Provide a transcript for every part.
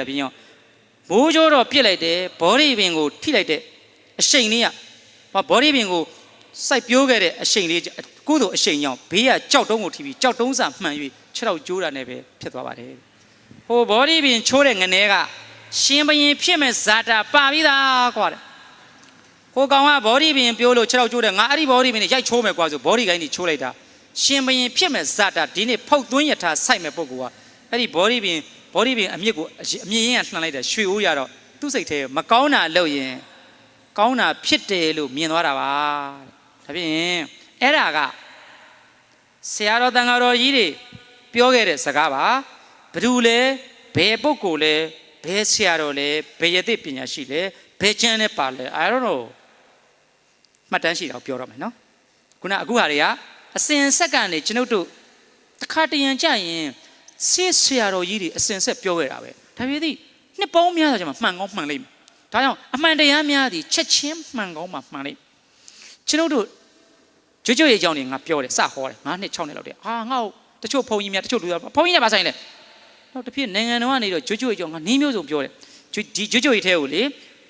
တာပြီးရောဘိုးကျိုးတော့ပြစ်လိုက်တယ်ဘောရီပင်ကိုထိလိုက်တဲ့အရှိန်လေးကဘောရီပင်ကိုစိုက်ပြိုးခဲ့တဲ့အရှိန်လေးကုသိုလ်အရှိန်ကြောင့်ဘေးကကြောက်တုံးကိုထိပြီးကြောက်တုံးစာမှန်၍ခြေထောက်ကျိုးတာနဲ့ပဲဖြစ်သွားပါတယ်ဟိုဘောရီပင်ချိုးတဲ့ငနေကရှင်ဘရင်ဖြစ်မဲ့ဇာတာပါပြီးသားကွာတဲ့ဟိုကောင်ကဘောရီပင်ပြိုးလို့ခြေထောက်ကျိုးတယ်ငါအဲ့ဒီဘောရီပင်နဲ့ရိုက်ချိုးမယ်ကွာဆိုဘောရီကိုင်းကြီးချိုးလိုက်တာရှင်ဘရင်ဖြစ်မဲ့ဇာတာဒီနေ့ဖောက်သွင်းရထားစိုက်မဲ့ပုဂ္ဂိုလ်ကအဲ့ဒီဘောရီပင် ဘောရီပင်အမြင့်ကိုအမြင့်ရင်ကလှန်လိုက်တယ်ရွှေအိုးရတော့သူ့စိတ်ထဲမကောင်းတာလုပ်ရင်ကောင်းတာဖြစ်တယ်လို့မြင်သွားတာပါဒါဖြင့်အဲ့ဒါကဆရာတော်တန်ဃာတော်ကြီးတွေပြောခဲ့တဲ့စကားပါဘယ်သူလဲဘယ်ပုဂ္ဂိုလ်လဲဘယ်ဆရာတော်လဲဘယ်ယသိပညာရှိလဲဘယ်ကျမ်းလဲပါလဲ I don't know မှတ်တမ်းရှိတော့ပြောတော့မယ်နော်ခုနအခုဟာတွေကအစင်ဆက်ကနေကျွန်ုပ်တို့တစ်ခါတရံကြရင် ဆေးဆရာတော်ကြီးတွေအစင်ဆက်ပြောခဲ့တာပဲဒါပေမဲ့နှစ်ပေါင်းများစွာကျမှမှန်ကောင်းမှန်လိမ့်မယ်ဒါကြောင့်အမှန်တရားများသည်ချက်ချင်းမှန်ကောင်းမှမှန်လိမ့်ကျွန်ုပ်တို့ကြွကြွရဲ့အကြောင်းတွေငါပြောတယ်စဟောတယ်ငါနှစ်6နှစ်လောက်တည်းဟာငါ့ကိုတချို့ဘုံကြီးများတချို့လူတွေဘုံကြီးနဲ့ပါဆိုင်လဲတော့တစ်ဖြစ်နိုင်ငံတော်ကနေတော့ကြွကြွရဲ့အကြောင်းငါနင်းမျိုးစုံပြောတယ်ဒီကြွကြွရဲ့ထဲကိုလေ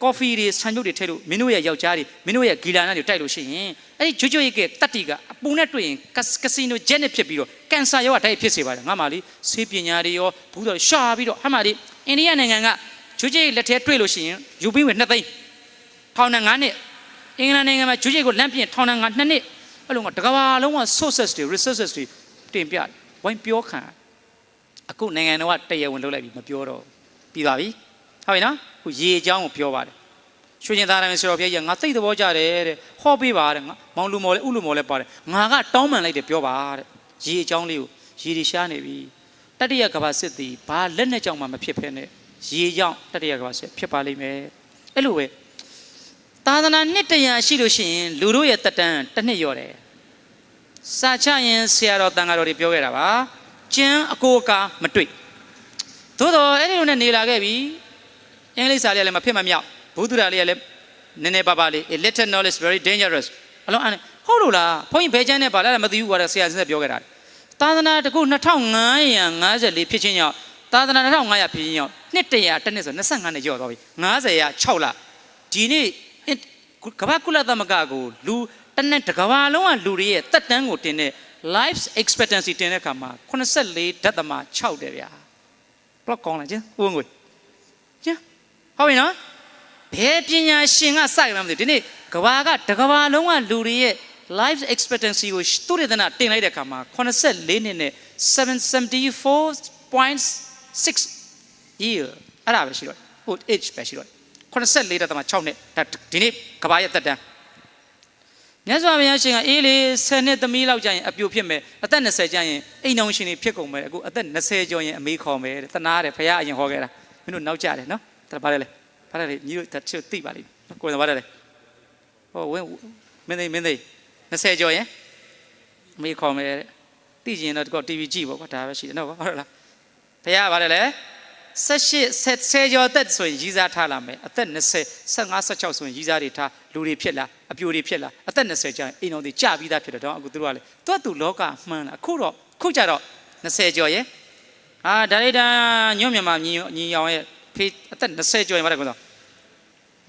ကော်ဖီတွေဆန်ကျုပ်တွေထည့်လို့မင်းတို့ရဲ့ယောက်ျားတွေမင်းတို့ရဲ့ဂီလာနာတွေတိုက်လို့ရှိရင်အဲ့ဒီကြွကြွရဲ့ကတက်တီကအပူနဲ့တွေ့ရင်ကစီနိုဂျက်နဲ့ဖြစ်ပြီးတော့က န်ဆာရောဂါတိုက်ဖြစ်စေပါတယ်ငါမှလေဆေးပညာတွေရောဘူးတော့ရှာပြီးတော့ဟမ်းပါလေအိန္ဒိယနိုင်ငံကကြွကြွရဲ့လက်ထဲတွေ့လို့ရှိရင်ယူပြီးဝင်နှစ်သိန်းထောင်နဲ့9နှစ်အင်္ဂလန်နိုင်ငံမှာကြွကြွကိုလမ်းပြင်ထောင်နဲ့9နှစ်အဲ့လိုကတကဘာလုံးက sources တွေ resources တွေတင်ပြတယ်ဝိုင်းပြောခံအခုနိုင်ငံတော်ကတရားဝင်လုပ်လိုက်ပြီမပြောတော့ပြီးပါပြီဟုတ်ပြီနော်ခုရေအကြောင်းကိုပြောပါတယ်ရွှေကျင်သားတိုင်းဆိုတော့ပြည့်ရငါသိတဲ့ဘောကြတယ်တဲ့ဟောပေးပါတဲ့ငါမောင်လူမော်လဲဥလူမော်လဲပါတယ်ငါကတောင်းပန်လိုက်တယ်ပြောပါတဲ့ ရေအကြောင်းလေးကိုရေတွေရှားနေပြီတတိယကဘာစစ်သည်ဘာလက်နဲ့ကြောင့်မှမဖြစ်ဖ ೇನೆ ရေကြောင့်တတိယကဘာစစ်ဖြစ်ပါလိမ့်မယ်အဲ့လိုပဲသာသနာနှစ်တရာရှိလို့ရှိရင်လူတို့ရဲ့တက်တန်းတစ်နှစ်ရော့တယ်စာချရင်ဆရာတော်တန်ဃာတော်တွေပြောခဲ့တာပါကျမ်းအကိုအကာမတွေ့သို့တော့အဲ့ဒီလိုနဲ့နေလာခဲ့ပြီအင်္ဂလိပ်စာလေးလည်းမဖြစ်မမြောက်ဘုဒ္ဓရာလေးကလည်းနည်းနည်းပါးပါလေး a little knowledge very dangerous အလုံးအဲ့ ဟုတ်လို့လားဘုန်းကြီးဘယ်ကျမ်းနဲ့ပါလဲမသိဘူးကွာဆရာစင်ဆက်ပြောခဲ့တာသာသနာတကူ2554ဖြစ်ချင်းကြောင့်သာသနာ2500ဖြစ်ချင်းကြောင့်နှစ်တရာတစ်နှစ်ဆို25နှစ်ကျော်သွားပြီ90ရာ6လဒီနေ့ကမ္ဘာကုလသမဂ္ဂကိုလူတနက်တကဘာလုံးကလူတွေရဲ့တက်တန်းကိုတင်တဲ့ life expectancy တင်တဲ့အခါမှာ84ဓာတ်သမ6တယ်ဗျာဘလောက်ကောင်းလဲကျင်းဦးငွေကျင်းဟုတ်ပြီနော်ဘယ်ပညာရှင်ကစိုက်မှမသိဒီနေ့ကဘာကတကဘာလုံးကလူတွေရဲ့ life expectancy ကိုသူရဒနာတင်လိုက်တဲ့အခါမှာ84နှစ်နဲ့774.6 year အဲ့ဒါပဲရှိတော့ old age ပဲရှိတော့84ဓာတ်သမ6နှစ်ဒီနေ့ကဘာရဲ့တက်တန်းမြတ်စွာဘုရားရှင်ကအေးလေ10နှစ်သမီးလောက်ကြာရင်အပြိုဖြစ်မယ်အသက်20ကြာရင်အိမ်အောင်ရှင်တွေဖြစ်ကုန်မယ်အခုအသက်20ကျော်ရင်အမေခေါ်မယ်တဲ့တနာတယ်ဘုရားအရင်ဟောခဲ့တာမင်းတို့နောက်ကြတယ်နော်ဒါပါလေလေပါလေညီတို့တချို့သိပါလိမ့်မယ်ကိုယ်ကပါလေလေဟောဝင်းမင်းသိမင်းသိ 20ကျော်ရင်အမေခေါ်မယ်တဲ့သိကျင်တော့ဒီကော TV ကြည့်ပေါ့ကွာဒါပဲရှိတယ်နော်ဟုတ်လားဘုရားပါလေလေ18 10ကျော်သက်ဆိုရင်ရီးစားထားလာမယ်အသက်20 15 16ဆိုရင်ရီးစားတွေထားလူတွေဖြစ်လာအပြိုတွေဖြစ်လာအသက်20ကျရင်အိမ်တော်တွေကြပြီးသားဖြစ်တယ်တော့အခုသူတို့ကလေသူကသူလောကမှန်းလာအခုတော့ခုကြတော့20ကျော်ရဲ့အာဒါရိတာညွန့်မြန်မာညီညီအောင်ရဲ့ဖေးအသက်20ကျော်ရင်ပါတယ်ကွာ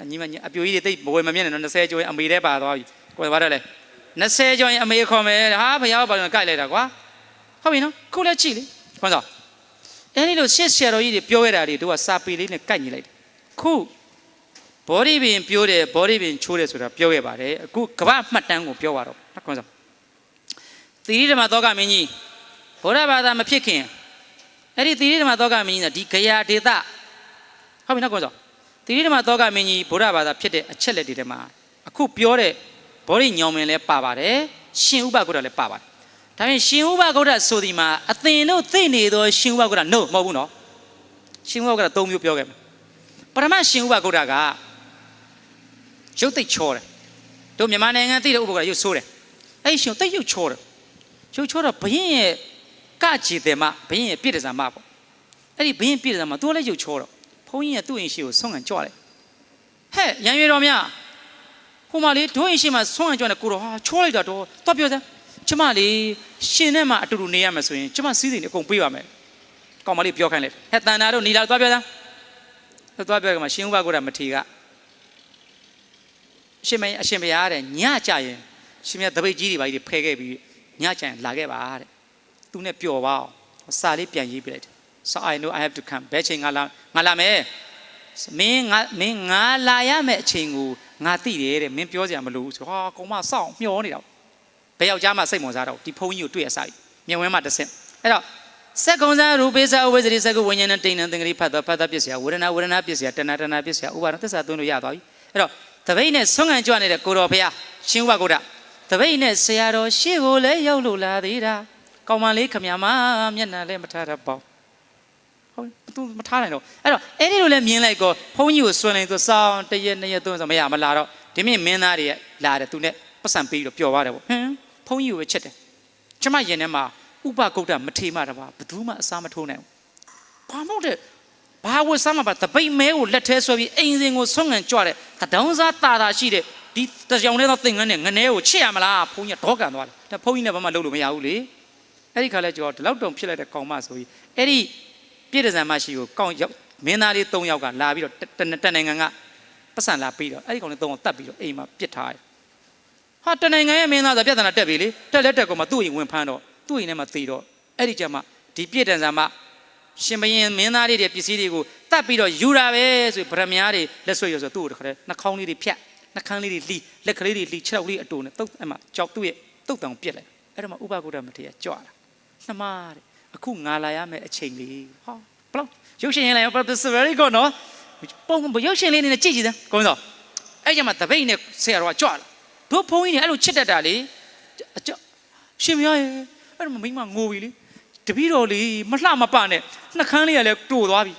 ညီမအပြိုကြီးတွေတိတ်ဘဝမမြင်နဲ့နော်20ကျော်ရင်အမေတဲ့ပါသွားပြီကွာပါတယ်လေ 20ကျော်ရင်အမေခေါ်မယ်ဟာဘုရားဘာလို့ကြိုက်လိုက်တာကွာဟုတ်ပြီနော်ခုလည်းကြည့်လေခွန်းစောအဲဒီလိုရှစ်ဆရာတော်ကြီးတွေပြောရတာတွေတို့ကစာပေလေးနဲ့ကိုက်ညီလိုက်တယ်ခုဘောဓိပင်ပြောတယ်ဘောဓိပင်ချိုးတယ်ဆိုတာပြောခဲ့ပါတယ်အခုကမ္ဘာမှတ်တမ်းကိုပြောရတော့ဟုတ်ကောင်းစားသီရိဓမ္မသောကမင်းကြီးဗုဒ္ဓဘာသာမဖြစ်ခင်အဲ့ဒီသီရိဓမ္မသောကမင်းကြီးကဒီဂယာဒေတာဟုတ်ပြီနော်ကောင်းစားသီရိဓမ္မသောကမင်းကြီးဗုဒ္ဓဘာသာဖြစ်တဲ့အချက်လက်တွေထဲမှာအခုပြောတဲ့ ဘောဓိညောင်မင်းလည်းပါပါတယ်ရှင်ဥပကုဒ္ဒလည်းပါပါတယ်ဒါပြင်ရှင်ဥပကုဒ္ဒဆိုဒီမှာအသင်တို့သိနေသောရှင်ဥပကုဒ္ဒ no မဟုတ်ဘူးနော်ရှင်ဥပကုဒ္ဒ၃မျိုးပြောခဲ့မယ်ပထမရှင်ဥပကုဒ္ဒကရုပ်သိချောတယ်တို့မြန်မာနိုင်ငံသိတဲ့ဥပကုဒ္ဒရုပ်ဆိုးတယ်အဲ့ရှင်သိရုပ်ချောတယ်ရုပ်ချောတော့ဘရင်ရဲ့ကကြည်တယ်မဘရင်ရဲ့ပြည့်တယ်စာမပေါ့အဲ့ဒီဘရင်ပြည့်တယ်စာမသူကလည်းရုပ်ချောတော့ဘုန်းကြီးကသူ့အိမ်ရှိကိုဆုံးခံကြွတယ်ဟဲ့ရံရွေတော်များ ဟိုမှာလေဒိုးအိမ်ရှိမှာဆုံးခံကြွတယ်ကိုတော့ဟာချောလိုက်တာတော့တော့ပြောစမ်းကျမလေးရှင်နဲ့မှအတူတူနေရမယ်ဆိုရင်ကျမစီးစိမ်အကုန်ပေးပါမယ်ကောင်းမလေးပြောခိုင်းလိုက်ဟဲ့တန်တာတို့နီလာသွားပြောစမ်းသူသွားပြောကမှရှင်ဥပကိုရမထေကအရှင်မအရှင်ဘုရားတဲ့ညကြရင်ရှင်မြတ်တပိတ်ကြီးတွေပါကြီးဖဲခဲ့ပြီးညကြရင်လာခဲ့ပါတဲ့သူနဲ့ပျော်ပါအောင်စာလေးပြန်ရေးပြလိုက်တယ် so i know i have to come ဘယ်ချိန်ငါလာငါလာမယ် မင်းငါမင်းငါလာရမယ့်အချိန်ကိုငါသိတယ်တဲ့မင်းပြောစရာမလိုဘူးဆိုဟာကောင်မစောင့်မျောနေတာဘယ်ယောက်ျားမှစိတ်ဝင်စားတော့ဒီဖုန်းကြီးကိုတွေ့ရစားပြီမြင်ဝဲမှတစ်ဆင့်အဲ့တော့စက္ကုံစားရူပိစာဥပ္ပဇ္ဇတိစက္ကုဝိညာဏတိဏ္ဏသင်္ကတိဖတ်သောဖတ်သောပစ္စယဝေဒနာဝေဒနာပစ္စယတဏ္ဍတဏ္ဍပစ္စယဥပါဒသစ္စာသွင်းလို့ရသွားပြီအဲ့တော့တပိတ်နဲ့ဆွမ်းခံကြွနေတဲ့ကိုတော်ဖရာရှင်ဥပဂုဒ္ဒတပိတ်နဲ့ဆရာတော်ရှေ့ကိုလည်းရောက်လို့လာသေးတာကောင်းမလေးခမမမျက်နှာလည်းမထားတတ်ပါဘူး ဟုတ်သူမထားနိုင်တော့အဲ့တော့အဲ့ဒီလိုလည်းမြင်လိုက်ကောဘုန်းကြီးကိုဆွမ်းလိုက်သူစောင်းတရက်နှစ်ရက်သုံးဆိုမရမလာတော့ဒီမြင့်မင်းသားတွေကလာတယ်သူနဲ့ပတ်စံပေးပြီးတော့ပျော်သွားတယ်ပေါ့ဟမ်ဘုန်းကြီးကိုပဲချက်တယ်ကျမရင်ထဲမှာဥပဂုတ်တမထေမတပါဘယ်သူမှအစားမထိုးနိုင်ဘူးဘာမို့တဲ့ဘာဝစမ်းမှာပါတပိတ်မဲကိုလက်ထဲဆွဲပြီးအိမ်စင်ကိုဆွမ်းငံကြွတဲ့တဒေါင်းစားတာတာရှိတဲ့ဒီတကြောင်လေးတော့သင်္ကန်းနဲ့ငနဲကိုချစ်ရမလားဘုန်းကြီးတော့ကန်သွားတယ်ဒါဘုန်းကြီးနဲ့ဘာမှလုပ်လို့မရဘူးလေအဲ့ဒီခါလဲကျော်ဒီလောက်တုံဖြစ်လိုက်တဲ့ကောင်မဆိုပြီးအဲ့ဒီ ပြည့်တစံမရှိကိုကောင်းရောက်မင်းသားလေး၃ယောက်ကလာပြီးတော့တနိုင်ငံကပတ်စံလာပြီးတော့အဲ့ဒီကောင်လေး၃ယောက်တတ်ပြီးတော့အိမ်မှာပြစ်ထားတယ်ဟာတနိုင်ငံရဲ့မင်းသားဆိုပြဿနာတက်ပြီလေတက်လက်တက်ကောင်မှသူ့ရင်ဝင်ဖမ်းတော့သူ့ရင်ထဲမှာသေတော့အဲ့ဒီကျမှဒီပြည့်တန်ဆာမရှင်ဘရင်မင်းသားလေးတွေပစ္စည်းတွေကိုတတ်ပြီးတော့ယူတာပဲဆိုဗရမ ्या တွေလက်ဆွဲရဆိုသူ့ကိုတခါတည်းနှာခေါင်းလေးတွေဖြတ်နှာခမ်းလေးတွေလှီးလက်ကလေးတွေလှီးခြေထောက်လေးအတူနဲ့တုတ်အမှကြောက်သူ့ရဲ့တုတ်တောင်ပြစ်လိုက်အဲ့တော့မှဥပကုဒ္ဒမထေရကြွလာနှမတဲ့ အခုငါလာရမယ့်အချိန်လေးဟာဘလောက်ရုပ်ရှင်ရင်လည်း purpose very good နော်ပုံရုပ်ရှင်လေးနဲ့ကြည့်ကြည့်စမ်းကိုင်းစောအဲ့ကြမှာတပိတ်နဲ့ဆရာတော်ကကြွလာတို့ဘုန်းကြီးတွေအဲ့လိုချစ်တတ်တာလေအကြောရှင်မရရဲ့အဲ့တော့မိမငိုပြီလေတပည့်တော်လေးမလှမပနဲ့နှာခမ်းလေးကလည်းတိုသွားပြီ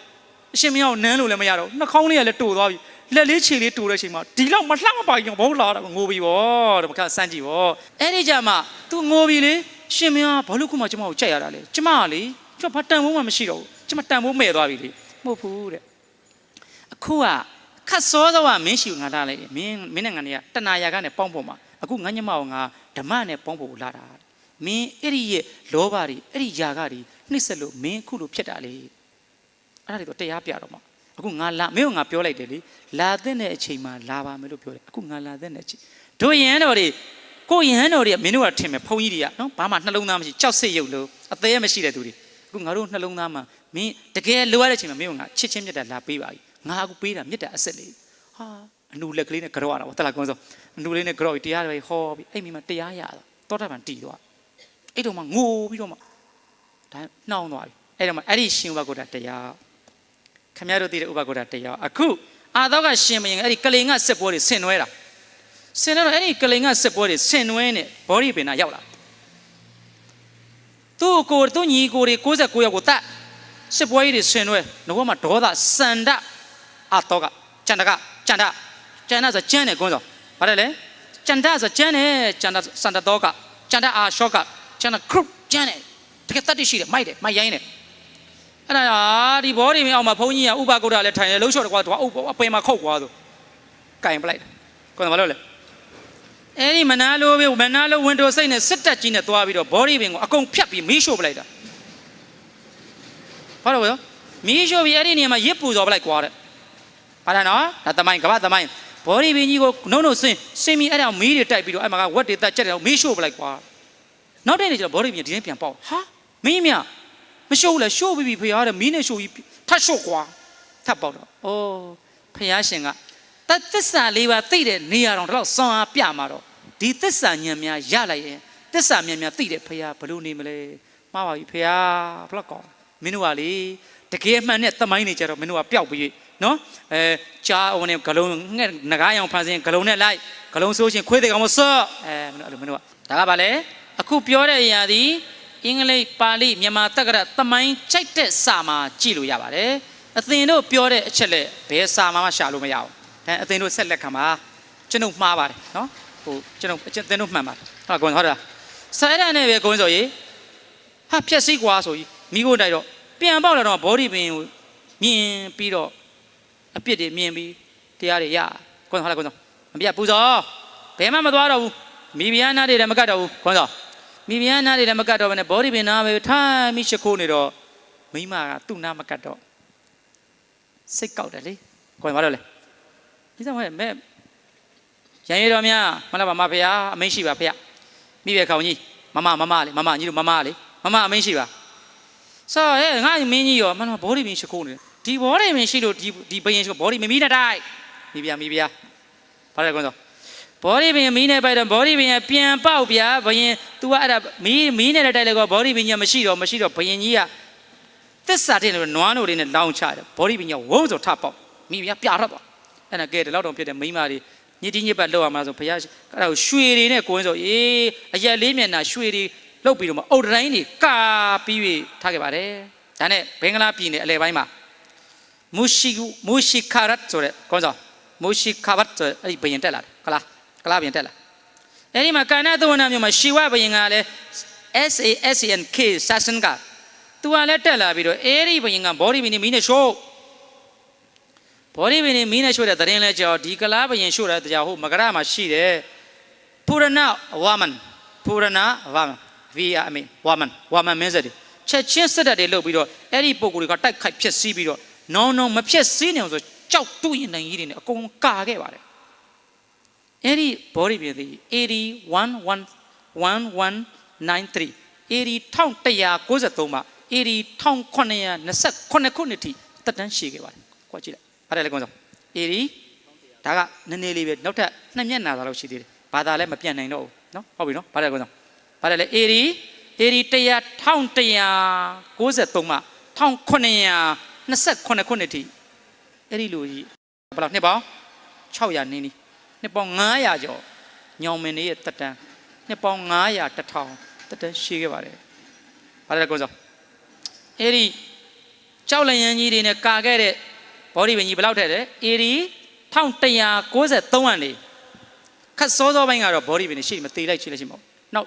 အရှင်မရကိုနန်းလို့လည်းမရတော့နှာခေါင်းလေးကလည်းတိုသွားပြီလက်လေးခြေလေးတိုတဲ့အချိန်မှာဒီလောက်မလှမပါရင်ဘောလာတော့ငိုပြီဗောတဲ့မကစမ်းကြည့်ဗောအဲ့ဒီကြမှာ तू ငိုပြီလေ ရှင်မရဘာလို့ခုမှကျမကိုကြက်ရတာလဲကျမကလေကျမဘာတန်ဖို့မှမရှိတော့ဘူးကျမတန်ဖို့မဲ့သွားပြီလေမဟုတ်ဘူးတဲ့အခုကခတ်စောသောကမင်းရှိကိုငါလာလိုက်တယ်မင်းမင်းနဲ့ငါနေကတဏှာရာကနေပေါင်းဖို့မှာအခုငါညမကိုငါဓမ္မနဲ့ပေါင်းဖို့လာတာမင်းအဲ့ဒီရဲ့လောဘတွေအဲ့ဒီຢာကတွေနှိမ့်ဆက်လို့မင်းအခုလိုဖြစ်တာလေအဲ့ဒါတွေတော့တရားပြတော့မှာအခုငါလာမင်းကငါပြောလိုက်တယ်လေလာတဲ့အချိန်မှာလာပါမယ်လို့ပြောတယ်အခုငါလာတဲ့အချိန်တို့ရန်တော်တွေ ကိုရန်တော်တွေကမင်းတို့ကထင်မယ်ဘုန်းကြီးတွေကနော်ဘာမှနှလုံးသားမရှိကြောက်စိတ်ရုပ်လို့အသေးမရှိတဲ့သူတွေအခုငါတို့နှလုံးသားမှာမင်းတကယ်လိုရတဲ့အချိန်မှာမင်းကငါချစ်ချင်းမြတ်တာလာပေးပါပြီငါအခုပေးတာမြတ်တာအဆက်လေးဟာအနူလက်ကလေးနဲ့ကြောက်ရတာဗောတလားကွန်းစောအနူလေးနဲ့ကြောက်ပြီးတရားတွေဟောပြီးအဲ့မိမှာတရားရတော့တောတာပန်တီသွားအဲ့တော့မှငိုပြီးတော့မှဒါနှောင်းသွားပြီအဲ့တော့မှအဲ့ဒီရှင်ဥပကုတ္တတရားခမရတို့သိတဲ့ဥပကုတ္တတရားအခုအာတော့ကရှင်မရင်အဲ့ဒီကလေးငါစစ်ပွဲတွေဆင်နွဲတာ ဆင်နွဲတော့အဲ့ဒီကလေးငါစစ်ပွဲတွေဆင်နွဲနဲ့ဘောရီပင်နာရောက်လာသူ့ကိုသူ့ညီကိုတွေ69ယောက်ကိုတတ်စစ်ပွဲကြီးတွေဆင်နွဲငါကမှဒေါသစန္ဒအာတော့ကကျန်တကကျန်တကျန်တဆိုကျန်းတယ်ကွန်းစောဘာလဲလဲကျန်တဆိုကျန်းတယ်ကျန်တစန္ဒတော့ကကျန်တအာရှော့ကကျန်တခရုကျန်းတယ်တကယ်တတ်တရှိတယ်မိုက်တယ်မိုက်ရိုင်းတယ်အဲ့ဒါဒီဘောဒီမင်းအောင်မှာဘုန်းကြီးကဥပကုဒ္ဒလည်းထိုင်တယ်လှုပ်လျှော်တယ်ကွာသူကအုပ်အပင်မှာခုတ်ကွာသူကင်ပလိုက်တယ်ကွန်းဘာလို့လဲ အဲ့ဒီမနာလိုပဲမနာလိုဝင်တိုစိတ်နဲ့စစ်တက်ကြီးနဲ့သွားပြီးတော့ဘောဒီပင်ကိုအကုန်ဖြတ်ပြီးမီးရှို့ပလိုက်တာဘာလို့လဲမီးရှို့ပြီးအဲ့ဒီနေရာမှာရစ်ပူတော်ပလိုက်ကွာတဲ့ဟာလားနော်ဒါသမိုင်းကမ္ဘာသမိုင်းဘောဒီပင်ကြီးကိုနှုံနှုံဆင်းဆင်းပြီးအဲ့ဒါမီးတွေတိုက်ပြီးတော့အဲ့မှာကဝက်တွေတက်ချက်တယ်မီးရှို့ပလိုက်ကွာနောက်တဲ့နေ့ကျတော့ဘောဒီပင်ဒီနေ့ပြန်ပေါက်ဟာမင်းမြမရှို့ဘူးလေရှို့ပြီးပြီဖေရတဲ့မီးနဲ့ရှို့ပြီးထတ်ရှို့ကွာထပ်ပေါက်တော့အိုးဖះရှင်က တသစ္စာလေးပါသိတဲ့နေရာတော်တော့စွမ်းအားပြမှာတော့ဒီသစ္စာဉာဏ်များရလိုက်ရင်သစ္စာဉာဏ်များသိတဲ့ဖះဘလို့နေမလဲမှားပါပြီဖះဘလောက်ကောင်းမင်းတို့ကလေတကယ်အမှန်နဲ့သမိုင်းနေကြတော့မင်းတို့ကပျောက်ပြီးနော်အဲကြားဟိုနဲ့ဂလုံးငှက်ငကားရောင်ဖန်ဆင်းဂလုံးနဲ့လိုက်ဂလုံးဆိုးရှင်ခွေးတဲ့ကောင်မစော့အဲမင်းတို့အဲ့လိုမင်းတို့ကဒါကဘာလဲအခုပြောတဲ့အရာဒီအင်္ဂလိပ်ပါဠိမြန်မာတက္ကရာသမိုင်းချိုက်တဲ့စာမှာကြည့်လို့ရပါတယ်အသင်တို့ပြောတဲ့အချက်လက်ဘယ်စာမှမရှာလို့မရဘူး ဒါအသင်တို့ဆက်လက်ခံပါကျွန်ုပ်မှားပါတယ်နော်ဟိုကျွန်ုပ်အသင်တို့မှန်ပါတယ်ဟုတ်ကွန်ဟုတ်လားစာရတဲ့နဲ့ပဲကိုင်းစော်ကြီးဟာဖြက်စီးကွာဆိုကြီးမိကိုတိုက်တော့ပြန်ပေါက်လာတော့ဘောဒီပင်ကိုမြင်ပြီးတော့အပြစ်တွေမြင်ပြီးတရားတွေရကွန်ဟုတ်လားကွန်စောမပြပူဇော်ဘယ်မှမသွားတော့ဘူးမိဖုရားနာတွေလည်းမကတ်တော့ဘူးကွန်စောမိဖုရားနာတွေလည်းမကတ်တော့ဘဲနဲ့ဘောဒီပင်နာပဲထိုင်ပြီးရှ िख ိုးနေတော့မိမကသူ့နာမကတ်တော့စိတ်ကောက်တယ်လေကိုယ်ဘာလို့လဲ ဒီဆောင်ဟဲ့မဲရန်ရတော်များမလားပါမဖေဟာအမိန့်ရှိပါဖေမိပဲခေါင်းကြီးမမမမလေးမမကြီးတို့မမလေးမမအမိန့်ရှိပါဆောဟဲ့ငါမင်းကြီးရောမလားဘောဒီပင်ရှိခိုးနေတယ်ဒီဘောဒီပင်ရှိလို့ဒီဒီဘယင်ရှိဘောဒီမမီနဲ့တိုက်မိဗျာမိဗျာဘာလဲကွန်းစောဘောဒီပင်မီးနဲ့ပိုက်တော့ဘောဒီပင်ကပြန်ပေါက်ဗျာဘယင် तू ကအဲ့ဒါမီးမီးနဲ့တိုက်လိုက်ကောဘောဒီပင်ကြီးမရှိတော့မရှိတော့ဘယင်ကြီးကသစ္စာတဲ့လို့နွားနိုတွေနဲ့လောင်းချတယ်ဘောဒီပညာဝုန်းဆိုထပေါက်မိဗျာပြရတော့ အဲ့ဒါကဲဒီလောက်တော့ဖြစ်တယ်မိန်းမတွေညစ်တိညစ်ပတ်လောက်အောင်မလားဆိုဘုရားအဲ့ဒါကိုရွှေတွေနဲ့ကိုင်းဆိုအေးအရက်လေးမျက်နှာရွှေတွေလောက်ပြီးတော့မှအုတ်တိုင်းတွေကာပြီးပြီးထားခဲ့ပါတယ်ဒါနဲ့ဘင်္ဂလားပြည်နယ်အလဲပိုင်းမှာမူရှိမူရှိခါရတ်ဆိုတဲ့ကောင်းဆောင်မူရှိခါဘတ်ဆိုတဲ့အဲ့ဒီဘယင်တက်လာတယ်ကလားကလားဘယင်တက်လာအဲ့ဒီမှာကာနာသဝနာမြို့မှာရှီဝဘယင်ကလည်း S A S A N K ဆာစန်က तू ကလည်းတက်လာပြီးတော့အဲ့ဒီဘယင်ကဘောဒီဘင်းနေမီးနဲ့ရှို့ ဘောဒီဘင်းနေမီးနဲ့ရှို့တဲ့တရင်လဲကြောဒီကလားဘယင်ရှို့တဲ့တရားဟုတ်မကရမှာရှိတယ်ပူရဏဝါမန်ပူရဏဝါမန် V I mean ဝါမန်ဝါမန်မင်းစက်တွေချက်ချင်းစက်တက်တွေလုပ်ပြီးတော့အဲ့ဒီပုံကိုယ်တွေကတိုက်ခိုက်ဖြစ်စီးပြီးတော့နောင်နောင်မဖြစ်စီးနေအောင်ဆိုကြောက်တူရင်နိုင်ကြီးတွေနဲ့အကုန်ကာခဲ့ပါတယ်အဲ့ဒီဘောဒီဘင်းသည်811193 80 1193မှာ AD 1929ခုနှစ်ထိတက်တန်းရှည်ခဲ့ပါတယ်။ကြွားကြည့်လိုက်။ အဲ့ဒါလည်းကောင်းဆုံး။ AD ဒါကနည်းနည်းလေးပဲနောက်ထပ်နှစ်မျက်နှာသာလောက်ရှိသေးတယ်။ဘာသာလည်းမပြတ်နိုင်တော့ဘူးနော်။ဟုတ်ပြီနော်။ဘာလဲကောင်းဆုံး။ဘာလဲလဲ AD AD 100 1193မှာ1929ခုနှစ်ထိအဲ့ဒီလိုကြီးဘယ်လောက်နှစ်ပေါင်း600နင်းနီးနှစ်ပေါင်း900ကျော်ညောင်မင်းလေးရဲ့တက်တန်းနှစ်ပေါင်း900 1000တက်တန်းရှည်ခဲ့ပါတယ်။ဘာလဲကောင်းဆုံးအဲ့ဒီကြောက်လျံကြီးတွေနဲ့ကာခဲ့တဲ့ ဘောဒီပင်ကြီးဘယ်လောက်ထက်တယ်အေဒီ1193အန်လေးခတ်စောစောပိုင်းကတော့ဘောဒီပင်တွေရှေ့မသေးလိုက်ချိလိုက်ရှိမဟုတ်နောက်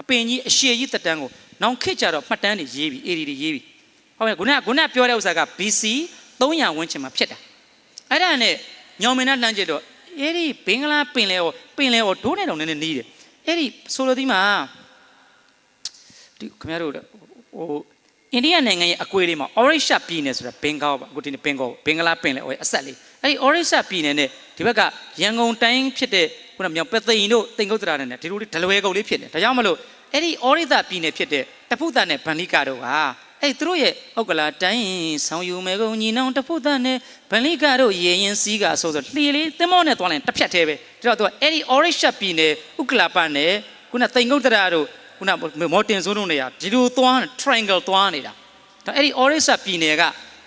အပင်ကြီးအရှည်ကြီးတက်တန်းကိုနောင်ခစ်ကြတော့မှတ်တမ်းတွေရေးပြီးအေဒီတွေရေးပြီးဟုတ်ကဲ့ခုနကခုနပြောတဲ့ဥစ္စာက BC 300ဝန်းကျင်မှာဖြစ်တာအဲ့ဒါနဲ့ညောင်မင်းနဲ့လှမ်းကြည့်တော့အဲ့ဒီဘင်္ဂလားပင်လဲကိုပင်လဲကိုဒိုးနေတော့နည်းနည်းနီးတယ်အဲ့ဒီဆိုလိုသီးမှာဒီခင်ဗျားတို့ဟို အိန္ဒိယနိုင်ငံရဲ့အကွေလေးမှာ Orisha ပြည်နယ်ဆိုတာဘင်္ဂါပါအခုဒီနေ့ဘင်္ဂါဘင်္ဂလားပင်လေအဆက်လေးအဲ့ဒီ Orisha ပြည်နယ်နဲ့ဒီဘက်ကရန်ကုန်တိုင်းဖြစ်တဲ့ခုနမြောင်ပသိမ်တို့တိန်ကုတ်တရာနဲ့ဒီလိုလေးဒလွယ်ကုတ်လေးဖြစ်နေဒါကြောင့်မလို့အဲ့ဒီ Orisa ပြည်နယ်ဖြစ်တဲ့တဖုတနဲ့ဗန္လိကာတို့ဟာအဲ့သူတို့ရဲ့ဥက္ကလာတိုင်းဆောင်းယူမဲကုန်ညီနောင်တဖုတနဲ့ဗန္လိကာတို့ရေရင်စီးကဆိုဆိုလှေလေးသင်္ဘောနဲ့သွားလိုက်တစ်ဖြတ်သေးပဲဒါတော့သူကအဲ့ဒီ Orisha ပြည်နယ်ဥက္ကလာပနဲ့ခုနတိန်ကုတ်တရာတို့ ခုနမော်တင်ဆိုးတို့နေရဒီလိုသွား triangle သွားနေတာဒါအဲ့ဒီ Orissa ပြည်နယ်က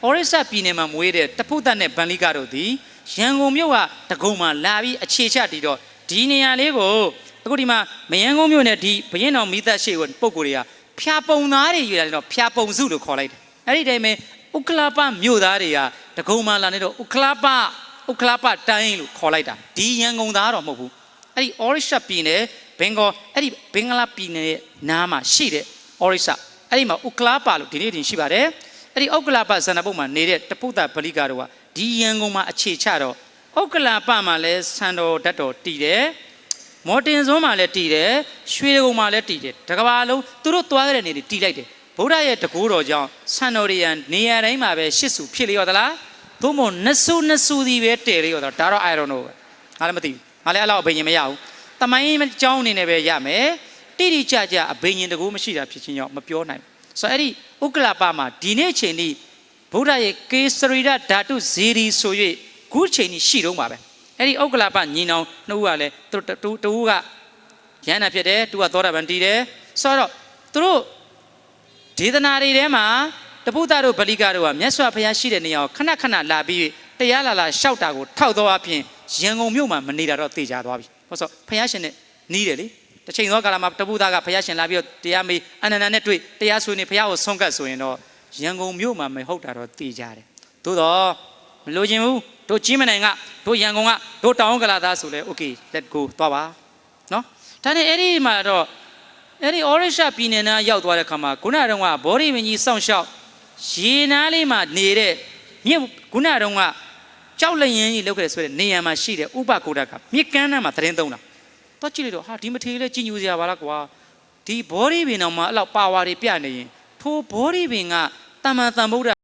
Orissa ပြည်နယ်မှာမွေးတဲ့တဖုတတ်နဲ့ဗန်လိကတို့သည်ရန်ကုန်မြို့ကတကုံမှာလာပြီးအခြေချတည်တော့ဒီနေရာလေးကိုအခုဒီမှာမယန်းကုန်းမြို့နယ်ဒီဘရင်တော်မိသက်ရှိကိုပုံကိုယ်တွေကဖျာပုံသားတွေယူလာတယ်တော့ဖျာပုံစုလို့ခေါ်လိုက်တယ်အဲ့ဒီတိုင်းပဲဥက္ကလာပမြို့သားတွေကတကုံမှာလာနေတော့ဥက္ကလာပဥက္ကလာပတိုင်းလို့ခေါ်လိုက်တာဒီရန်ကုန်သားတော့မဟုတ်ဘူးအဲ့ဒီ Orissa ပြည်နယ် ဘင်္ဂေါအဲ့ဒီဘင်္ဂလားပြည်နယ်ရဲ့နားမှာရှိတဲ့ Orissa အဲ့ဒီမှာဥက္ကလာပါလို့ဒီနေ့တင်ရှိပါတယ်အဲ့ဒီဥက္ကလာပဇန္နပုတ်မှာနေတဲ့တပုတ္တဗလိကာတို့ကဒီရန်ကုန်မှာအခြေချတော့ဥက္ကလာပမှာလည်းဆန်တော်ဓာတ်တော်တည်တယ်မော်တင်စွန်းမှာလည်းတည်တယ်ရွှေကုံမှာလည်းတည်တယ်တကဘာလုံးသူတို့သွားခဲ့တဲ့နေတွေတည်လိုက်တယ်ဗုဒ္ဓရဲ့တကူတော်ကြောင့်ဆန်တော်တွေရန်နေရာတိုင်းမှာပဲရှစ်စုဖြစ်လျော်သလားသို့မဟုတ်နှစ်စုနှစ်စုဒီပဲတည်လျော်တော့ဒါတော့ I don't know ပဲငါလည်းမသိဘူးငါလည်းအဲ့လောက်အဘိညာဉ်မရဘူး တမိုင်းအကြောင်းအနေနဲ့ပဲရမယ်တိတိကျကျအဘိညာဉ်တကူမရှိတာဖြစ်ချင်းကြောင့်မပြောနိုင်ဘူးဆိုတော့အဲ့ဒီဥက္ကလပမှာဒီနေ့ချိန်ထိဗုဒ္ဓရဲ့ကေစရိဒဓာတုဇေရီဆို၍ခုချိန်ထိရှိတော့မှာပဲအဲ့ဒီဥက္ကလပညီနောင်နှစ်ဦးကလည်းသူတို့တူတူကရဟန္တာဖြစ်တယ်သူကသောတာပန်တည်တယ်ဆိုတော့သူတို့ဒေသနာတွေထဲမှာတပုဒ္ဒတို့ဗလိကတို့ကမြတ်စွာဘုရားရှိတဲ့နေရာကိုခဏခဏလာပြီးတရားလာလာရှောက်တာကိုထောက်တော့အပြင်ရန်ကုန်မြို့မှာမနေတာတော့သိကြသွားပြီ ဟုတ်ဆိုဘုရားရှင်နဲ့နီးတယ်လေတစ်ချိန်သောကာလမှာတပုဒ္ဒကဘုရားရှင်လာပြီးတော့တရားမေးအနန္ဒနဲ့တွေ့တရားဆွေးနေဘုရားကိုဆုံးကတ်ဆိုရင်တော့ရန်ကုန်မြို့မှာမဟုတ်တာတော့သိကြတယ်သို့တော့မလိုချင်ဘူးတို့ကြီးမနိုင်ကတို့ရန်ကုန်ကတို့တောင်ကလာသားဆိုလဲ okay let go သွားပါနော်ဒါနဲ့အဲ့ဒီမှာတော့အဲ့ဒီ Orisha ပြည်နယ်နားရောက်သွားတဲ့ခါမှာခုနတုန်းကဘောဓိမင်းကြီးစောင့်ရှောက်ရေနားလေးမှာနေတဲ့မြစ်ခုနတုန်း ကကြောက်လျင်ကြီးလောက်ခဲ့ဆိုတဲ့နေရာမှာရှိတဲ့ဥပကိုဒကမြစ်ကမ်းနားမှာသတင်းသုံးတာတော့ကြည့်လိုက်တော့ဟာဒီမထေလေးကြီးညူစရာပါလားကွာဒီဘောဓိပင်တော်မှာအဲ့လောက်ပါဝါတွေပြနေရင်ထိုဘောဓိပင်ကတမန်တန်ဗုဒ္ဓ